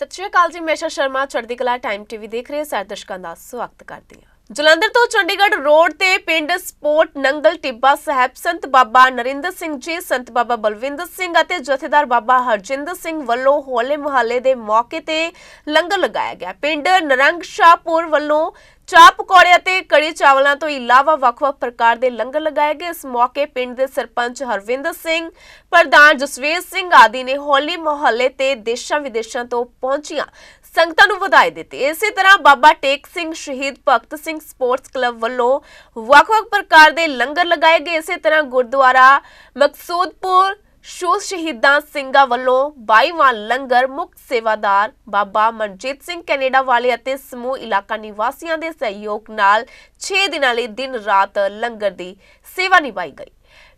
ਸਤਿ ਸ਼੍ਰੀ ਅਕਾਲ ਜੀ ਮੇਸ਼ਾ ਸ਼ਰਮਾ, ਚੜ੍ਹਦੀ ਕਲਾ ਟਾਈਮ ਟੀਵੀ ਦੇਖ ਰਹੇ ਸਾਰੇ ਦਰਸ਼ਕਾਂ ਦਾ ਸਵਾਗਤ ਕਰਦੀ ਹਾਂ। ਜਲੰਧਰ ਤੋਂ ਚੰਡੀਗੜ੍ਹ ਰੋਡ ਤੇ ਪਿੰਡ ਸਪੋਰਟ ਨੰਗਲ ਟਿੱਬਾ ਸਾਹਿਬ ਸੰਤ ਬਾਬਾ ਨਰਿੰਦਰ ਸਿੰਘ ਜੀ, ਸੰਤ ਬਾਬਾ ਬਲਵਿੰਦਰ ਸਿੰਘ ਅਤੇ ਜਥੇਦਾਰ ਬਾਬਾ ਹਰਜਿੰਦਰ ਸਿੰਘ ਵੱਲੋਂ ਹੋਲੇ ਮਹੱਲੇ ਦੇ ਮੌਕੇ ਤੇ ਲੰਗਰ ਲਗਾਇਆ ਗਿਆ। ਪਿੰਡ ਨਰੰਗ ਸ਼ਾਹਪੁਰ ਵੱਲੋਂ ਚਾਹ ਪਕੌੜੇ ਅਤੇ ਕੜੀ ਚਾਵਲਾਂ ਤੋਂ ਇਲਾਵਾ ਵੱਖ-ਵੱਖ ਪ੍ਰਕਾਰ ਦੇ ਲੰਗਰ ਲਗਾਏ ਗਏ। ਇਸ ਮੌਕੇ ਪਿੰਡ ਦੇ ਸਰਪੰਚ ਹਰਵਿੰਦਰ ਸਿੰਘ, ਪ੍ਰਧਾਨ ਜਸਵੀਰ ਸਿੰਘ ਆਦਿ ਨੇ ਹੋਲੀ ਮੁਹੱਲੇ ਤੇ ਦੇਸ਼ਾਂ ਵਿਦੇਸ਼ਾਂ ਤੋਂ ਪਹੁੰਚੀਆਂ ਸੰਗਤਾਂ ਨੂੰ ਵਧਾਈ ਦਿੱਤੀ। ਇਸੇ ਤਰ੍ਹਾਂ ਬਾਬਾ ਟੇਕ ਸਿੰਘ ਸ਼ਹੀਦ ਭਗਤ ਸਿੰਘ ਸਪੋਰਟਸ ਕਲੱਬ ਵੱਲੋਂ ਵੱਖ-ਵੱਖ ਪ੍ਰਕਾਰ ਦੇ ਲੰਗਰ ਲਗਾਏ ਗਏ। ਇਸੇ ਤਰ੍ਹਾਂ ਗੁਰਦੁਆਰਾ ਮਕਸੂਦਪੁਰ ਸ਼ੋ ਸ਼ਹੀਦਾਂ ਸਿੰਘਾਂ ਵੱਲੋਂ 22ਵਾਂ ਲੰਗਰ ਮੁਕਤ ਸੇਵਾਦਾਰ ਬਾਬਾ ਮਨਜੀਤ ਸਿੰਘ ਕੈਨੇਡਾ ਵਾਲੇ ਅਤੇ ਸਮੂਹ ਇਲਾਕਾ ਨਿਵਾਸੀਆਂ ਦੇ ਸਹਿਯੋਗ ਨਾਲ 6 ਦਿਨਾਂ ਲਈ ਦਿਨ ਰਾਤ ਲੰਗਰ ਦੀ ਸੇਵਾ ਨਿਭਾਈ ਗਈ।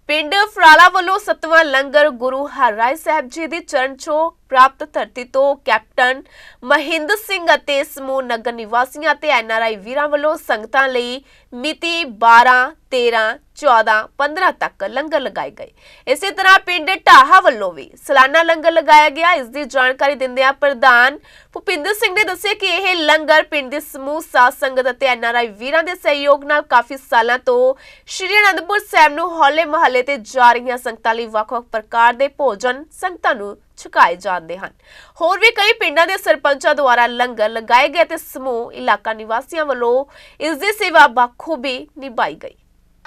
ਪਿੰਡ ਫਰਾਲਾ ਵੱਲੋਂ ਸਤਵਾਂ ਲੰਗਰ ਗੁਰੂ ਹਰਰਾਏ ਸਾਹਿਬ ਜੀ ਦੀ ਚਰਨ ਛੋਹ ਪ੍ਰਾਪਤ ਧਰਤੀ ਤੋਂ ਕੈਪਟਨ ਮਹਿੰਦਰ ਸਿੰਘ ਅਤੇ ਸਮੂਹ ਨਗਰ ਨਿਵਾਸੀਆਂ ਅਤੇ ਐਨਆਰਆਈ ਵੀਰਾਂ ਵੱਲੋਂ ਸੰਗਤਾਂ ਲਈ ਮਿਤੀ 12 13 14 15 ਤੱਕ ਲੰਗਰ ਲਗਾਏ ਗਏ। ਇਸੇ ਤਰ੍ਹਾਂ ਪਿੰਡ ਢਾਹਾ ਵੱਲੋਂ ਵੀ ਸਾਲਾਨਾ ਲੰਗਰ ਲਗਾਇਆ ਗਿਆ। ਇਸ ਦੀ ਜਾਣਕਾਰੀ ਦਿੰਦਿਆਂ ਪ੍ਰਧਾਨ ਭੁਪਿੰਦਰ ਸਿੰਘ ਨੇ ਦੱਸਿਆ ਕਿ ਇਹ ਲੰਗਰ ਪਿੰਡ ਦੇ ਸਮੂਹ, ਸਾਧ ਸੰਗਤ ਅਤੇ ਐਨਆਰਆਈ ਵੀਰਾਂ ਦੇ ਸਹਿਯੋਗ ਨਾਲ ਕਾਫੀ ਸਾਲਾਂ ਤੋਂ ਸ਼੍ਰੀ ਅਨੰਦਪੁਰ ਸਾਹਿਬ ਨੂੰ ਹੌਲੇ ਮਹੱਲੇ ਤੇ ਜਾ ਰਹੀਆਂ ਸੰਗਤਾਂ ਲਈ ਵੱਖ-ਵੱਖ ਪ੍ਰਕਾਰ ਦੇ ਭੋਜਨ ਸੰਗਤਾਂ ਨੂੰ ਛਕਾਏ ਜਾਂਦੇ ਹਨ। ਹੋਰ ਵੀ ਕਈ ਪਿੰਡਾਂ ਦੇ ਸਰਪੰਚਾਂ ਦੁਆਰਾ ਲੰਗਰ ਲਗਾਏ ਗਏ ਤੇ ਸਮੂਹ, ਇਲਾਕਾ ਨਿਵਾਸੀਆਂ ਵੱਲੋਂ ਇਸ ਦੀ ਸੇਵਾ ਬਾਖੂਬੀ ਨਿਭਾਈ ਗਈ।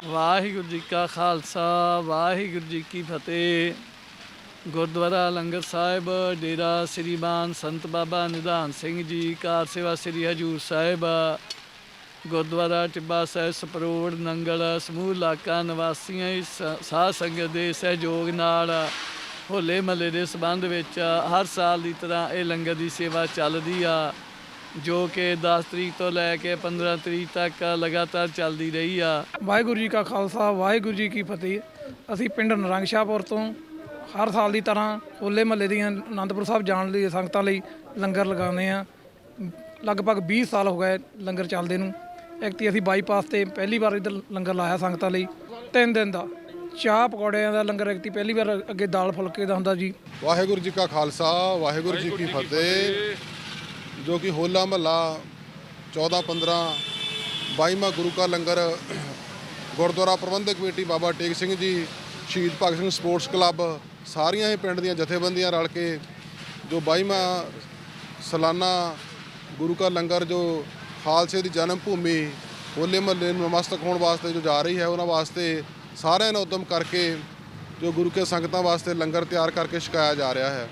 ਵਾਹਿਗੁਰੂ ਜੀ ਕਾ ਖਾਲਸਾ, ਵਾਹਿਗੁਰੂ ਜੀ ਕੀ ਫਤਿਹ। ਗੁਰਦੁਆਰਾ ਲੰਗਰ ਸਾਹਿਬ, ਡੇਰਾ ਸ੍ਰੀ ਮਾਨ ਸੰਤ ਬਾਬਾ ਨਿਧਾਨ ਸਿੰਘ ਜੀ, ਕਾਰ ਸੇਵਾ ਸ੍ਰੀ ਹਜੂਰ ਸਾਹਿਬ। ਗੁਰਦੁਆਰਾ ਟਿੱਬਾ ਸਾਹਿਬ, ਸਪਰੋੜ, ਨੰਗਲ, ਸਮੂਹ ਇਲਾਕਾ, ਨਿਵਾਸੀਆਂ ਦੀ ਸ- ਸਾਧ ਸੰਗਤ ਦੇ ਸਹਿਯੋਗ ਨਾਲ ਹੋਲੇ ਮਹੱਲੇ ਦੇ ਸਬੰਧ ਵਿੱਚ ਹਰ ਸਾਲ ਦੀ ਤਰ੍ਹਾਂ ਇਹ ਲੰਗਰ ਦੀ ਸੇਵਾ ਚੱਲਦੀ ਆ। ਜੋ ਕਿ 10 ਤਰੀਕ ਤੋਂ ਲੈ ਕੇ 15 ਤਰੀਕ ਤੱਕ ਲਗਾਤਾਰ ਚੱਲਦੀ ਰਹੀ ਆ। ਵਾਹਿਗੁਰੂ ਜੀ ਕਾ ਖਾਲਸਾ ਵਾਹਿਗੁਰੂ ਜੀ ਕੀ ਫਤਿਹ। ਅਸੀਂ ਪਿੰਡ ਨਰੰਗ ਸ਼ਾਹਪੁਰ ਤੋਂ ਹਰ ਸਾਲ ਦੀ ਤਰ੍ਹਾਂ ਹੋਲੇ ਮਹੱਲੇ ਦੀਆਂ ਆਨੰਦਪੁਰ ਸਾਹਿਬ ਜਾਣ ਲਈ ਸੰਗਤਾਂ ਲਈ ਲੰਗਰ ਲਗਾਉਂਦੇ ਆ ਲਗਭਗ 20 ਸਾਲ ਹੋ ਗਏ ਲੰਗਰ ਚੱਲਦੇ ਨੂੰ। ਇੱਕ ਤੀ ਅਸੀਂ ਬਾਈਪਾਸ ਤੇ ਪਹਿਲੀ ਵਾਰ ਇੱਧਰ ਲੰਗਰ ਲਾਇਆ ਸੰਗਤਾਂ ਲਈ। ਤਿੰਨ ਦਿਨ ਦਾ ਚਾਹ ਪਕੌੜਿਆਂ ਦਾ ਲੰਗਰ ਇੱਕ ਤੀ ਪਹਿਲੀ ਵਾਰ ਅੱਗੇ ਦਾਲ ਫੁਲਕੇ ਦਾ ਹੁੰਦਾ ਜੀ। ਵਾਹਿਗੁਰੂ ਜੀ ਕਾ ਖਾਲਸਾ ਵਾਹਿਗੁਰੂ ਜੀ ਕੀ ਫਤਿਹ। ਜੋ ਕਿ ਹੋਲਾ ਮਹੱਲਾ 14 15 22ਵਾਂ ਗੁਰੂ ਕਾ ਲੰਗਰ ਗੁਰਦੁਆਰਾ ਪ੍ਰਬੰਧਕ committee Baba Tek Singh ji, Shaheed Bhagat Singh sports club, ਸਾਰੀਆਂ ਹੀ ਪਿੰਡ ਦੀਆਂ ਜਥੇਬੰਦੀਆਂ ਰਲ ਕੇ ਜੋ 22ਵਾਂ ਸਾਲਾਨਾ ਗੁਰੂ ਕਾ ਲੰਗਰ ਜੋ ਖਾਲਸੇ ਦੀ ਜਨਮ ਭੂਮੀ ਹੋਲੇ ਮਹੱਲੇ ਨੂੰ ਨਮਸਤਕ ਹੋਣ ਵਾਸਤੇ ਜੋ ਜਾ ਰਹੀ ਹੈ, ਉਹਨਾਂ ਵਾਸਤੇ ਸਾਰਿਆਂ ਨੇ ਉਦਮ ਕਰਕੇ ਜੋ ਗੁਰੂ ਕੇ ਸੰਗਤਾਂ ਵਾਸਤੇ ਲੰਗਰ ਤਿਆਰ ਕਰਕੇ ਛਕਾਇਆ ਜਾ ਰਿਹਾ ਹੈ।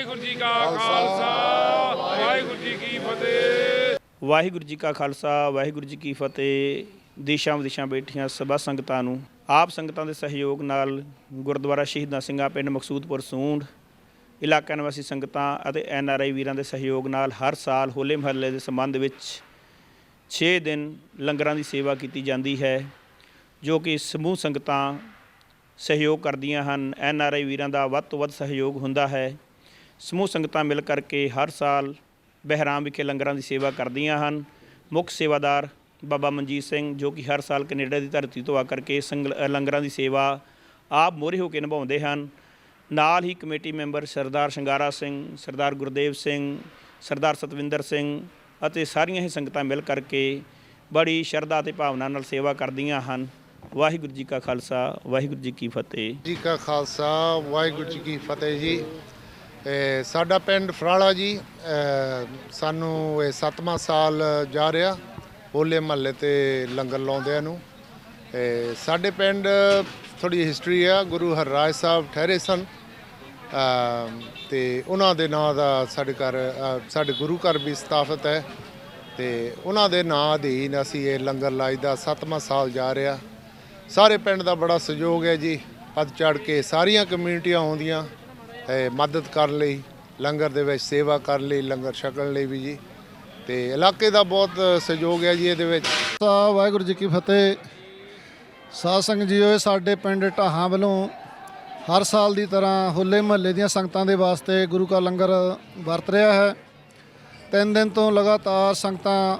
ਵਾਹਿਗੁਰੂ ਜੀ ਕਾ ਖਾਲਸਾ, ਵਾਹਿਗੁਰੂ ਜੀ ਕੀ ਫਤਿਹ। ਵਾਹਿਗੁਰੂ ਜੀ ਕਾ ਖਾਲਸਾ, ਵਾਹਿਗੁਰੂ ਜੀ ਕੀ ਫਤਿਹ। ਦੇਸ਼ਾਂ ਵਿਦੇਸ਼ਾਂ ਬੈਠੀਆਂ ਸਭਾ ਸੰਗਤਾਂ ਨੂੰ, ਆਪ ਸੰਗਤਾਂ ਦੇ ਸਹਿਯੋਗ ਨਾਲ ਗੁਰਦੁਆਰਾ ਸ਼ਹੀਦਾਂ ਸਿੰਘਾਂ ਪਿੰਡ ਮਕਸੂਦਪੁਰ ਸੂੰਡ, ਇਲਾਕਾ ਨਿਵਾਸੀ ਸੰਗਤਾਂ ਅਤੇ ਐਨ ਆਰ ਆਈ ਵੀਰਾਂ ਦੇ ਸਹਿਯੋਗ ਨਾਲ ਹਰ ਸਾਲ ਹੋਲੇ ਮਹੱਲੇ ਦੇ ਸੰਬੰਧ ਵਿੱਚ 6 ਦਿਨ ਲੰਗਰਾਂ ਦੀ ਸੇਵਾ ਕੀਤੀ ਜਾਂਦੀ ਹੈ, ਜੋ ਕਿ ਸਮੂਹ ਸੰਗਤਾਂ ਸਹਿਯੋਗ ਕਰਦੀਆਂ ਹਨ। ਐਨ ਆਰ ਆਈ ਵੀਰਾਂ ਦਾ ਵੱਧ ਤੋਂ ਵੱਧ ਸਹਿਯੋਗ ਹੁੰਦਾ ਹੈ। ਸਮੂਹ ਸੰਗਤਾਂ ਮਿਲ ਕਰਕੇ ਹਰ ਸਾਲ ਬਹਿਰਾਮ ਵਿਖੇ ਲੰਗਰਾਂ ਦੀ ਸੇਵਾ ਕਰਦੀਆਂ ਹਨ। ਮੁੱਖ ਸੇਵਾਦਾਰ ਬਾਬਾ ਮਨਜੀਤ ਸਿੰਘ, ਜੋ ਕਿ ਹਰ ਸਾਲ ਕੈਨੇਡਾ ਦੀ ਧਰਤੀ ਤੋਂ ਆ ਕਰਕੇ ਸੰਗ- ਲੰਗਰਾਂ ਦੀ ਸੇਵਾ ਆਪ ਮੋਹਰੇ ਹੋ ਕੇ ਨਿਭਾਉਂਦੇ ਹਨ। ਨਾਲ ਹੀ ਕਮੇਟੀ ਮੈਂਬਰ ਸਰਦਾਰ ਸ਼ਿੰਗਾਰਾ ਸਿੰਘ, ਸਰਦਾਰ ਗੁਰਦੇਵ ਸਿੰਘ, ਸਰਦਾਰ ਸਤਵਿੰਦਰ ਸਿੰਘ ਅਤੇ ਸਾਰੀਆਂ ਹੀ ਸੰਗਤਾਂ ਮਿਲ ਕਰਕੇ ਬੜੀ ਸ਼ਰਧਾ ਤੇ ਭਾਵਨਾ ਨਾਲ ਸੇਵਾ ਕਰਦੀਆਂ ਹਨ। ਵਾਹਿਗੁਰੂ ਜੀ ਕਾ ਖਾਲਸਾ, ਵਾਹਿਗੁਰੂ ਜੀ ਕੀ ਫਤਿਹ। ਜੀ ਕਾ ਖਾਲਸਾ, ਵਾਹਿਗੁਰੂ ਜੀ ਕੀ ਫਤਿਹ ਜੀ। ਇਹ ਸਾਡਾ ਪਿੰਡ ਫਰਾਲਾ ਜੀ ਸਾਨੂੰ ਇਹ ਸੱਤਵਾਂ ਸਾਲ ਜਾ ਰਿਹਾ ਹੋਲੇ ਮਹੱਲੇ ਤੇ ਲੰਗਰ ਲਾਉਂਦਿਆਂ ਨੂੰ। ਇਹ ਸਾਡੇ ਪਿੰਡ ਥੋੜੀ ਹਿਸਟਰੀ ਆ, ਗੁਰੂ ਹਰਰਾਜ ਸਾਹਿਬ ਠਹਿਰੇ ਸਨ। ਅਹ ਤੇ ਉਹਨਾਂ ਦੇ ਨਾਂ ਦਾ ਸਾਡੇ ਘਰ ਸਾਡੇ ਗੁਰੂ ਘਰ ਵੀ ਸਥਾਪਿਤ ਹੈ। ਤੇ ਉਹਨਾਂ ਦੇ ਨਾਂ ਅਧੀਨ ਅਸੀਂ ਇਹ ਲੰਗਰ ਲਾਈਦਾ ਸੱਤਵਾਂ ਸਾਲ ਜਾ ਰਿਹਾ। ਸਾਰੇ ਪਿੰਡ ਦਾ ਬੜਾ ਸਹਿਯੋਗ ਹੈ ਜੀ। ਪੱਦ ਚੜ ਕੇ ਸਾਰੀਆਂ ਕਮਿਊਨਿਟੀਆਂ ਆਉਂਦੀਆਂ। ਮਦਦ ਕਰਨ ਲਈ, ਲੰਗਰ ਦੇ ਵਿੱਚ ਸੇਵਾ ਕਰਨ ਲਈ, ਲੰਗਰ ਛਕਣ ਲਈ ਵੀ ਜੀ। ਤੇ ਇਲਾਕੇ ਦਾ ਬਹੁਤ ਸਹਿਯੋਗ ਹੈ ਜੀ ਇਹਦੇ ਵਿੱਚ। ਸਾਹਿਬ, ਵਾਹਿਗੁਰੂ ਜੀ ਕੀ ਫਤਿਹ। ਸਾਧ ਸੰਗਤ ਜੀਓ, ਇਹ ਸਾਡੇ ਪਿੰਡ ਢਾਹਾਂ ਵੱਲੋਂ ਹਰ ਸਾਲ ਦੀ ਤਰ੍ਹਾਂ ਹੋਲੇ ਮਹੱਲੇ ਦੀਆਂ ਸੰਗਤਾਂ ਦੇ ਵਾਸਤੇ ਗੁਰੂ ਕਾ ਲੰਗਰ ਵਰਤ ਰਿਹਾ ਹੈ। ਤਿੰਨ ਦਿਨ ਤੋਂ ਲਗਾਤਾਰ ਸੰਗਤਾਂ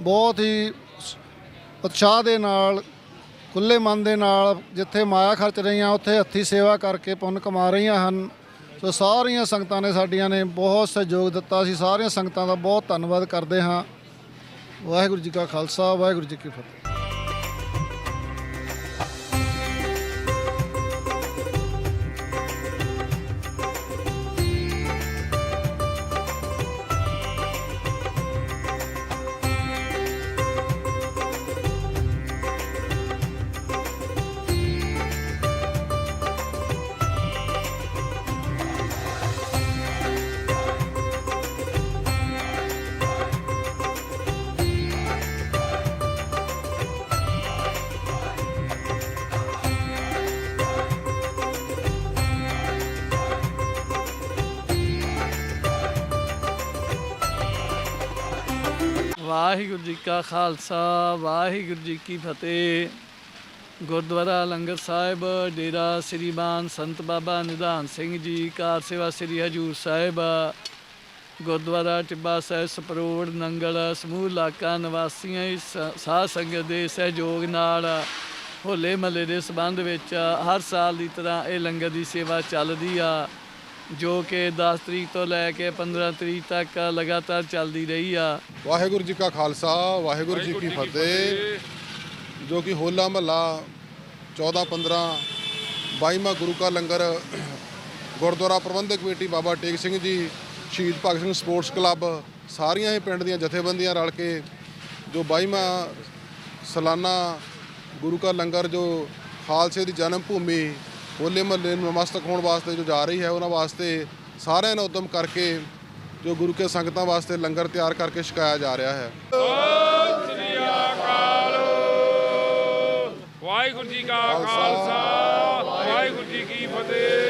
ਬਹੁਤ ਹੀ ਉਤਸ਼ਾਹ ਦੇ ਨਾਲ ਖੁੱਲੇ ਮਨ ਦੇ ਨਾਲ ਜਿੱਥੇ ਮਾਇਆ ਖਰਚ ਰਹੀਆਂ, ਉੱਥੇ ਹੱਥੀ ਸੇਵਾ ਕਰਕੇ ਪੁੰਨ ਕਮਾ ਰਹੀਆਂ ਹਨ। ਸੋ ਸਾਰੀਆਂ ਸੰਗਤਾਂ ਨੇ ਸਾਡੀਆਂ ਨੇ ਬਹੁਤ ਸਹਿਯੋਗ ਦਿੱਤਾ। ਸੀ ਸਾਰੀਆਂ ਸੰਗਤਾਂ ਦਾ ਬਹੁਤ ਧੰਨਵਾਦ ਕਰਦੇ ਹਾਂ। ਵਾਹਿਗੁਰੂ ਜੀ ਕਾ ਖਾਲਸਾ, ਵਾਹਿਗੁਰੂ ਜੀ ਕੀ ਫਤਿਹ। ਵਾਹਿਗੁਰੂ ਜੀ ਕਾ ਖਾਲਸਾ, ਵਾਹਿਗੁਰੂ ਜੀ ਕੀ ਫਤਿਹ। ਗੁਰਦੁਆਰਾ ਲੰਗਰ ਸਾਹਿਬ, ਡੇਰਾ ਸ੍ਰੀ ਮਾਨ ਸੰਤ ਬਾਬਾ ਨਿਧਾਨ ਸਿੰਘ ਜੀ, ਕਾਰ ਸੇਵਾ ਸ੍ਰੀ ਹਜੂਰ ਸਾਹਿਬ, ਗੁਰਦੁਆਰਾ ਟਿੱਬਾ ਸਾਹਿਬ, ਸਪਰੋੜ, ਨੰਗਲ, ਸਮੂਹ ਇਲਾਕਾ, ਨਿਵਾਸੀਆਂ ਦੀ ਸ- ਸਾਧ ਸੰਗਤ ਦੇ ਸਹਿਯੋਗ ਨਾਲ ਹੋਲੇ ਮਹੱਲੇ ਦੇ ਸਬੰਧ ਵਿੱਚ ਹਰ ਸਾਲ ਦੀ ਤਰ੍ਹਾਂ ਇਹ ਲੰਗਰ ਦੀ ਸੇਵਾ ਚੱਲਦੀ ਆ। ਜੋ ਕਿ 10 ਤਰੀਕ ਤੋਂ ਲੈ ਕੇ 15 ਤਰੀਕ ਤੱਕ ਲਗਾਤਾਰ ਚੱਲਦੀ ਰਹੀ ਆ। ਵਾਹਿਗੁਰੂ ਜੀ ਕਾ ਖਾਲਸਾ ਵਾਹਿਗੁਰੂ ਜੀ ਕੀ ਫਤਿਹ। ਜੋ ਕਿ ਹੋਲਾ ਮਹੱਲਾ 14 15 22ਵਾਂ ਗੁਰੂ ਕਾ ਲੰਗਰ ਗੁਰਦੁਆਰਾ ਪ੍ਰਬੰਧਕ committee Baba Tek Singh ji Shaheed Bhagat Singh sports club ਸਾਰੀਆਂ ਹੀ ਪਿੰਡ ਦੀਆਂ ਜਥੇਬੰਦੀਆਂ ਰਲ ਕੇ ਜੋ 22ਵਾਂ ਸਾਲਾਨਾ ਗੁਰੂ ਕਾ ਲੰਗਰ ਜੋ ਖਾਲਸੇ ਦੀ ਜਨਮ ਭੂਮੀ ਹੋਲੇ ਮਹੱਲੇ ਨੂੰ ਨਮਸਤਕ ਹੋਣ ਵਾਸਤੇ ਜੋ ਜਾ ਰਹੀ ਹੈ ਉਹਨਾਂ ਵਾਸਤੇ ਸਾਰਿਆਂ ਨੇ ਉਦਮ ਕਰਕੇ ਜੋ ਗੁਰੂ ਕੇ ਸੰਗਤਾਂ ਵਾਸਤੇ ਲੰਗਰ ਤਿਆਰ ਕਰਕੇ ਛਕਾਇਆ ਜਾ ਰਿਹਾ ਹੈ। ਵਾਹਿਗੁਰੂ ਜੀ ਕਾ ਖਾਲਸਾ। ਵਾਹਿਗੁਰੂ ਜੀ ਕੀ ਫਤਿਹ।